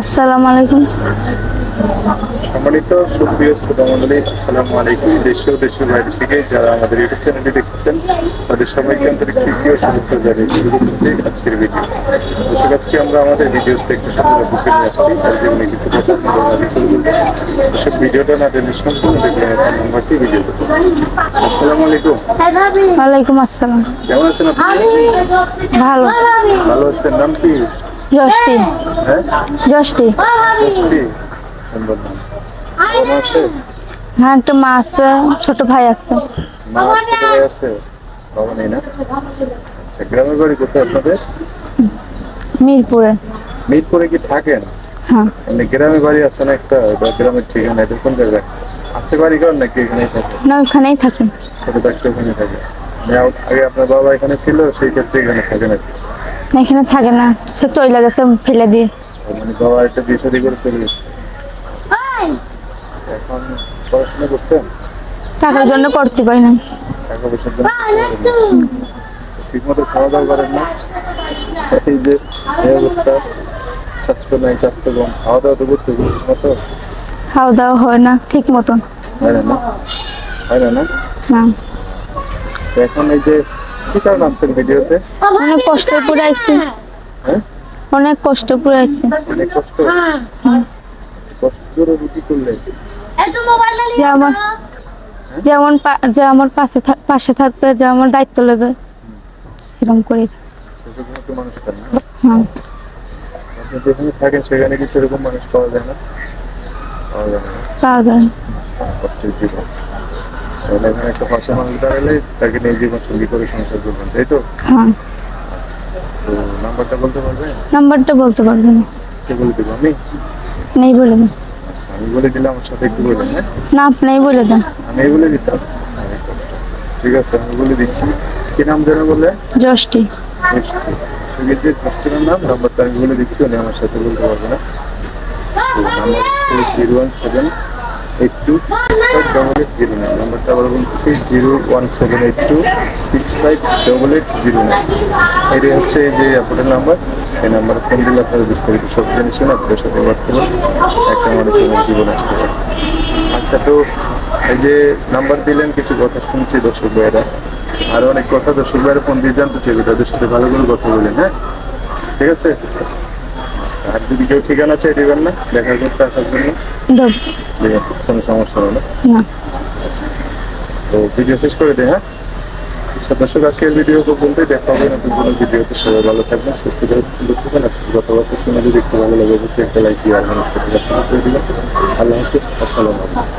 আসসালামু আলাইকুম সম্মানিত সুপ্রিয় শ্রোতা মন্ডলী আসসালামু আলাইকুম। দেশীয় দেশের বাইরে থেকে যারা আমাদের ইউটিউব চ্যানেলটি দেখতেছেন তাদের সবাইকে আন্তরিক ও শুভেচ্ছা জানিয়ে শুরু করতেছি আজকের ভিডিও। দর্শক আজকে আমরা আমাদের সুন্দর অতিথি নিয়ে আসছি। তার জন্য কিছু কথা ভিডিওটা না টেনে সম্পূর্ণ দেখবেন এখন নাম্বারটি ভিডিও আসসালামু আলাইকুম। ওয়ালাইকুম আসসালাম। কেমন আছেন আপনি? ভালো। ভালো আছেন। নাম কি? যষ্টি হ্যাঁ যষ্টি হ্যাঁ একটা মা আছে ছোট ভাই আছে। মা ছোট ভাই আছে। বাবা নেই না? আচ্ছা গ্রামের বাড়ি কোথায় আপনাদের? মিরপুরে। মিরপুরে কি থাকেন? হ্যাঁ। এমনি গ্রামে বাড়ি আছে না একটা গ্রামের ঠিকানা এটা কোন জায়গায়? আছে বাড়ি ঘর নাকি এখানেই থাকে? না ওখানেই থাকি। ছোট থাকতে ওখানে থাকে। মানে আগে আপনার বাবা এখানে ছিল সেই ক্ষেত্রে এখানে থাকে নাকি? এখানে থাকে না সে চলে গেছে ফেলে দিয়ে। মানে বাবা একটা বিয়ে শাদী করে চলে গেছে। এখন পড়াশোনা করছেন? টাকার জন্য করতে পারি না টাকা পয়সার জন্য ঠিক মতো খাওয়া দাওয়া করেন না? এই যে এই অবস্থা। স্বাস্থ্য নাই স্বাস্থ্য কম। খাওয়া দাওয়া তো করতে ঠিক মতো খাওয়া দাওয়া হয় না ঠিক মতন হয় না না? হয় না না? না। এখন এই যে কি কারণ আসছেন ভিডিওতে? অনেক কষ্ট করে হ্যাঁ। অনেক কষ্ট করে আইছি অনেক কষ্ট। কষ্ট করে রুটি করলে। যে আমার যেমন পা- যে আমার পাশে পাশে থাকবে যে আমার দায়িত্ব নেবে। এরকম করে। সেরকম একটু মানুষ চান না। হ্যাঁ। যেখানে থাকেন সেখানে কি সেরকম মানুষ পাওয়া যায় না। পাওয়া যায় না। পাওয়া যায় না। একটা পাশে মানুষ দাঁড়ালে তাকে নিয়ে জীবন সঙ্গী করে সংসার করবেন তাই তো? হ্যাঁ। তো নাম্বারটা বলতে পারবেন? নাম্বারটা বলতে পারব না। কে বলে দেবো আমি? নেই বলে দেন আচ্ছা আমি বলে দিলাম আমার সাথে একটু বলবেন হ্যাঁ? না আপনিই বলে দেন। আমি বলে দিতাম। ঠিক আছে আমি বলে দিচ্ছি। কি নাম যেন বলে মিষ্টি সংগীত যে নাম নাম্বারটা আমি বলে দিচ্ছি উনি আমার সাথে বলতে পারবে না। তো number zero one seven eight two six five double eight zero nine নাম্বারটা আবার বলছি zero one seven eight two six five double eight zero nine এটাই হচ্ছে যে আপনাদের নাম্বার। এই নাম্বারে ফোন দিলে আপনারা বিস্তারিত সব জেনে শুনে আপনাদের সাথে বাদ করবেন। একটা মানুষের জীবন আসতে পারে। আচ্ছা তো এই যে নাম্বার দিলেন, কিছু কথা শুনছি দর্শক ভাইয়েরা। আর অনেক কথা দর্শক ভাইয়েরা ফোন দিয়ে জানতে চাইবে, তাদের সাথে ভালো করে কথা বলেন হ্যাঁ? ঠিক আছে? আর যদি কেউ ঠিকানা চাই দেবেন না দেখা করতে আসার জন্য? কোনো সমস্যা হবে না। না। তো ভিডিও শেষ করে দেয় হ্যাঁ? আচ্ছা দর্শক আজকের ভিডিও পর্যন্ত দেখা হবে নতুন কোনো ভিডিওতে। সবাই ভালো থাকবেন সুস্থ থাকবেন আর শুনে যদি একটু ভালো লাগে অবশ্যই একটা লাইক দিয়ে আর মানুষকে আল্লাহ হাফিজ আসসালামু আলাইকুম।